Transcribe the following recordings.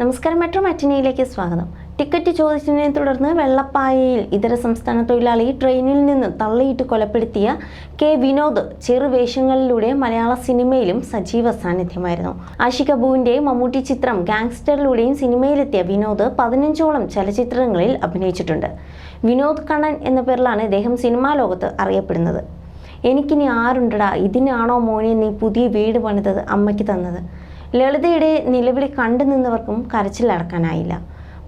നമസ്കാരം മെട്രോ മറ്റിനിയിലേക്ക് സ്വാഗതം. ടിക്കറ്റ് ചോദിച്ചതിനെ തുടർന്ന് വെള്ളപ്പായയിൽ ഇതര സംസ്ഥാന തൊഴിലാളി ട്രെയിനിൽ നിന്ന് തള്ളിയിട്ട് കൊലപ്പെടുത്തിയ കെ വിനോദ് ചെറുവേഷങ്ങളിലൂടെ മലയാള സിനിമയിലും സജീവ സാന്നിധ്യമായിരുന്നു. ആഷി അബുവിന്റെ മമ്മൂട്ടി ചിത്രം ഗാങ്സ്റ്ററിലൂടെയും സിനിമയിലെത്തിയ വിനോദ് പതിനഞ്ചോളം ചലച്ചിത്രങ്ങളിൽ അഭിനയിച്ചിട്ടുണ്ട്. വിനോദ് കണ്ണൻ എന്ന പേരിലാണ് ഇദ്ദേഹം സിനിമാ ലോകത്ത് അറിയപ്പെടുന്നത്. എനിക്കിനി ആരുണ്ടടാ? ഇതിനാണോ മോനെ നീ പുതിയ വീട് പണിതത് അമ്മയ്ക്ക് തന്നത്? ലളിതയുടെ നിലവിളി കണ്ടു നിന്നവർക്കും കരച്ചിലടക്കാനായില്ല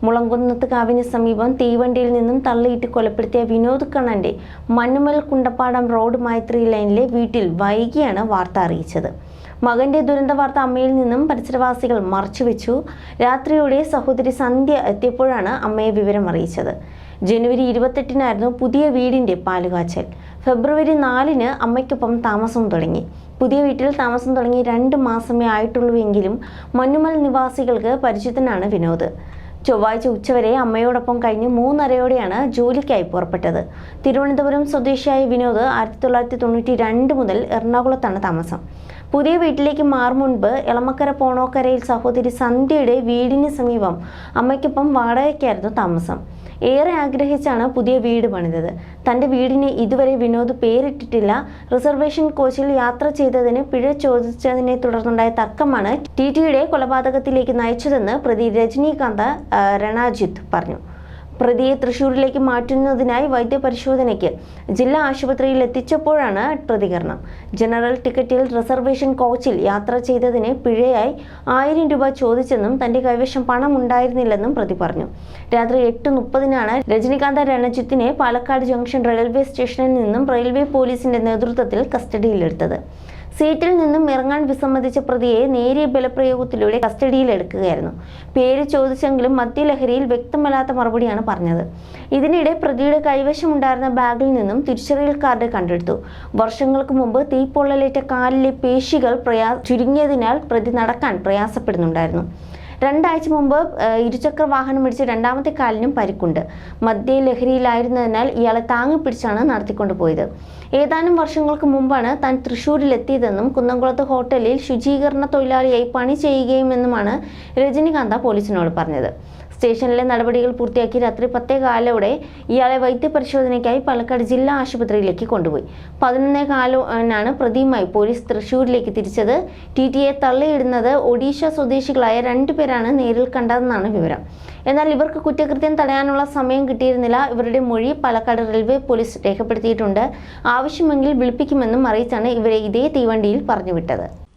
മുളങ്കുന്നത്ത് കാവിന് സമീപം തീവണ്ടിയിൽ നിന്നും തള്ളിയിട്ട് കൊലപ്പെടുത്തിയ വിനോദ് കണ്ണന്റെ മണ്ണുമൽ കുണ്ടപ്പാടം റോഡ് മൈത്രി ലൈനിലെ വീട്ടിൽ വൈകിയാണ് വാർത്ത അറിയിച്ചത്. മകന്റെ ദുരന്ത വാർത്ത അമ്മയിൽ നിന്നും പരിസരവാസികൾ മറച്ചുവെച്ചു. രാത്രിയോടെ സഹോദരി സന്ധ്യ എത്തിയപ്പോഴാണ് അമ്മയെ വിവരം അറിയിച്ചത്. ജനുവരി ഇരുപത്തെട്ടിനായിരുന്നു പുതിയ വീടിന്റെ പാലുകാച്ചൽ. ഫെബ്രുവരി നാലിന് അമ്മയ്ക്കൊപ്പം താമസം തുടങ്ങി. പുതിയ വീട്ടിൽ താമസം തുടങ്ങി രണ്ട് മാസമേ ആയിട്ടുള്ളൂവെങ്കിലും മഞ്ഞുമൽ നിവാസികൾക്ക് പരിചിതനാണ് വിനോദ്. ചൊവ്വാഴ്ച ഉച്ചവരെ അമ്മയോടൊപ്പം കഴിഞ്ഞ് മൂന്നരയോടെയാണ് ജോലിക്കായി പുറപ്പെട്ടത്. തിരുവനന്തപുരം സ്വദേശിയായ വിനോദ് ആയിരത്തി തൊള്ളായിരത്തി തൊണ്ണൂറ്റി രണ്ട് മുതൽ എറണാകുളത്താണ് താമസം. പുതിയ വീട്ടിലേക്ക് മാറും മുൻപ് എളമക്കര പോണോക്കരയിൽ സഹോദരി സന്ധ്യയുടെ വീടിന് സമീപം അമ്മയ്ക്കൊപ്പം വാടകയ്ക്കായിരുന്നു താമസം. ഏറെ ആഗ്രഹിച്ചാണ് പുതിയ വീട് പണിതത്. തന്റെ വീടിന് ഇതുവരെ വിനോദ് പേരിട്ടിട്ടില്ല. റിസർവേഷൻ കോച്ചിൽ യാത്ര ചെയ്തതിന് പിഴ ചോദിച്ചതിനെ തുടർന്നുണ്ടായ തർക്കമാണ് ടി ടിയുടെ കൊലപാതകത്തിലേക്ക് നയിച്ചതെന്ന് പ്രതി രജനീകാന്ത് രണാജിത്ത് പറഞ്ഞു. പ്രതിയെ തൃശൂരിലേക്ക് മാറ്റുന്നതിനായി വൈദ്യപരിശോധനയ്ക്ക് ജില്ലാ ആശുപത്രിയിൽ എത്തിച്ചപ്പോഴാണ് പ്രതികരണം. ജനറൽ ടിക്കറ്റിൽ റിസർവേഷൻ കോച്ചിൽ യാത്ര ചെയ്തതിന് പിഴയായി ആയിരം രൂപ ചോദിച്ചെന്നും തന്റെ കൈവശം പണം ഉണ്ടായിരുന്നില്ലെന്നും പ്രതി പറഞ്ഞു. രാത്രി എട്ട് മുപ്പതിനാണ് രജനികാന്ത രണജിത്തിനെ പാലക്കാട് ജംഗ്ഷൻ റെയിൽവേ സ്റ്റേഷനിൽ നിന്നും റെയിൽവേ പോലീസിന്റെ നേതൃത്വത്തിൽ കസ്റ്റഡിയിലെടുത്തത്. സീറ്റിൽ നിന്നും ഇറങ്ങാൻ വിസമ്മതിച്ച പ്രതിയെ നേരിയ ബലപ്രയോഗത്തിലൂടെ കസ്റ്റഡിയിലെടുക്കുകയായിരുന്നു. പേര് ചോദിച്ചെങ്കിലും മദ്യലഹരിയിൽ വ്യക്തമല്ലാത്ത മറുപടിയാണ് പറഞ്ഞത്. ഇതിനിടെ പ്രതിയുടെ കൈവശമുണ്ടായിരുന്ന ബാഗിൽ നിന്നും തിരിച്ചറിയൽ കാർഡ് കണ്ടെടുത്തു. വർഷങ്ങൾക്ക് മുമ്പ് തീപ്പൊള്ളലേറ്റ കാലിലെ പേശികൾ പ്രയാ ചുരുങ്ങിയതിനാൽ പ്രതി നടക്കാൻ പ്രയാസപ്പെടുന്നുണ്ടായിരുന്നു. രണ്ടാഴ്ച മുമ്പ് ഇരുചക്ര വാഹനം ഇടിച്ച് രണ്ടാമത്തെ കാലിനും പരിക്കുണ്ട്. മദ്യ ലഹരിയിലായിരുന്നതിനാൽ ഇയാളെ താങ്ങി പിടിച്ചാണ് നടത്തിക്കൊണ്ടു പോയത്. ഏതാനും വർഷങ്ങൾക്ക് മുമ്പാണ് താൻ തൃശ്ശൂരിലെത്തിയതെന്നും കുന്നംകുളത്ത് ഹോട്ടലിൽ ശുചീകരണ തൊഴിലാളിയായി പണി ചെയ്യുകയുമെന്നുമാണ് രജനികാന്ത പോലീസിനോട് പറഞ്ഞത്. സ്റ്റേഷനിലെ നടപടികൾ പൂർത്തിയാക്കി രാത്രി പത്തേ കാലോടെ ഇയാളെ വൈദ്യപരിശോധനയ്ക്കായി പാലക്കാട് ജില്ലാ ആശുപത്രിയിലേക്ക് കൊണ്ടുപോയി. പതിനൊന്നേ കാലോനാണ് പ്രതിയുമായി പോലീസ് തൃശൂരിലേക്ക് തിരിച്ചത്. ടി ടിയെ തള്ളിയിടുന്നത് ഒഡീഷ സ്വദേശികളായ രണ്ടുപേരാണ് നേരിൽ കണ്ടതെന്നാണ് വിവരം. എന്നാൽ ഇവർക്ക് കുറ്റകൃത്യം തടയാനുള്ള സമയം കിട്ടിയിരുന്നില്ല. ഇവരുടെ മൊഴി പാലക്കാട് റെയിൽവേ പോലീസ് രേഖപ്പെടുത്തിയിട്ടുണ്ട്. ആവശ്യമെങ്കിൽ വിളിപ്പിക്കുമെന്നും അറിയിച്ചാണ് ഇവരെ ഇതേ തീവണ്ടിയിൽ പറഞ്ഞുവിട്ടത്.